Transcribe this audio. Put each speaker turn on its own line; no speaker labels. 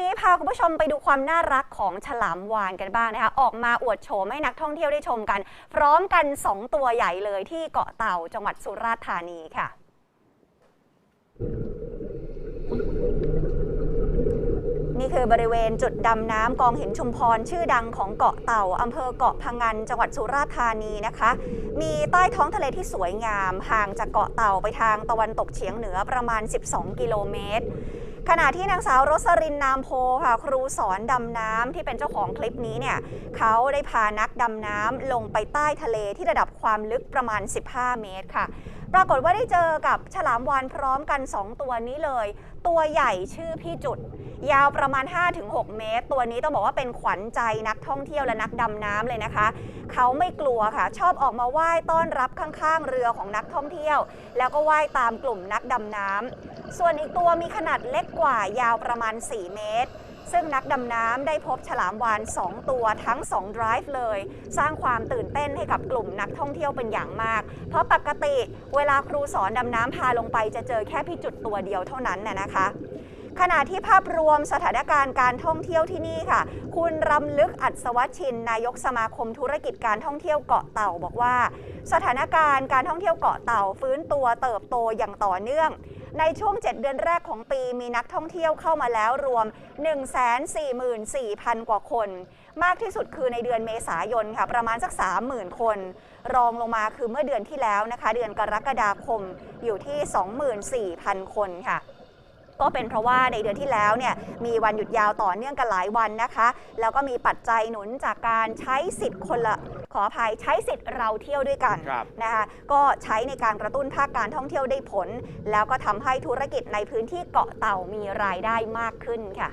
นี้พาคุณผู้ชมไปดูความน่ารักของฉลามวาฬกันบ้างนะคะ ออกมาอวดโฉมให้นักท่องเที่ยวได้ชมกัน พร้อมกัน 2 ตัวใหญ่เลยที่เกาะเต่าจังหวัดสุราษฎร์ธานีค่ะ นี่คือบริเวณจุดดำน้ำกองหินชุมพร ชื่อดังของเกาะเต่าอำเภอเกาะพังงันจังหวัดสุราษฎร์ธานีนะคะ มีใต้ท้องทะเลที่สวยงาม ห่างจากเกาะเต่าไปทางตะวันตกเฉียงเหนือประมาณ 12 กิโลเมตร ขณะที่นางสาวรสรินนามโพค่ะครูสอนดำน้ำที่เป็นเจ้าของคลิปนี้เนี่ยเขาได้พานักดำน้ำลงไปใต้ทะเลที่ระดับความลึกประมาณ 15 เมตรค่ะ ปรากฏว่าได้เจอกับฉลามวาฬพร้อมกัน 2 ตัวนี้เลย ตัวใหญ่ชื่อพี่จุด ยาวประมาณ 5-6 เมตร ตัวนี้ต้องบอกว่าเป็นขวัญใจนักท่องเที่ยวและนักดำน้ำเลยนะคะ เขาไม่กลัวค่ะ ชอบออกมาว่ายต้อนรับข้างๆ เรือของนักท่องเที่ยว แล้วก็ว่ายตามกลุ่มนักดำน้ำส่วนอีกตัวมีขนาดเล็กกว่ายาวประมาณ 4 เมตร ซึ่งนักดำน้ำได้พบฉลามวาน 2 ตัวทั้ง 2 drive เลย สร้างความตื่นเต้นให้กับกลุ่มนักท่องเที่ยวเป็นอย่างมาก เพราะปกติเวลาครูสอนดำน้ำพาลงไปจะเจอแค่พี่จุดตัวเดียวเท่านั้นน่ะนะคะ ขณะที่ภาพรวมสถานการณ์การท่องเที่ยวที่นี่ค่ะ คุณรำลึกอัศวชิน นายกสมาคมธุรกิจการท่องเที่ยวเกาะเต่าบอกว่า สถานการณ์การท่องเที่ยวเกาะเต่าฟื้นตัวเติบโตอย่างต่อเนื่อง ในช่วง 7 เดือนแรกของปีมีนักท่องเที่ยวเข้ามาแล้วรวม 144,000 กว่าคน มากที่สุดคือในเดือนเมษายนค่ะ ประมาณสัก 30,000 คน รองลงมาคือเมื่อเดือนที่แล้วนะคะ เดือนกรกฎาคมอยู่ที่ 24,000 คนค่ะ ก็เป็นเพราะว่าในเดือนที่แล้วเนี่ยมีวันหยุดยาวต่อเนื่องกันหลายวันนะคะ แล้วก็มีปัจจัยหนุนจากการใช้สิทธิ์คนละขออภัยใช้สิทธิ์เราเที่ยวด้วยกัน
ครับ
นะคะก็ใช้ในการกระตุ้นภาคการท่องเที่ยวได้ผล แล้วก็ทำให้ธุรกิจในพื้นที่เกาะเต่ามีรายได้มากขึ้นค่ะ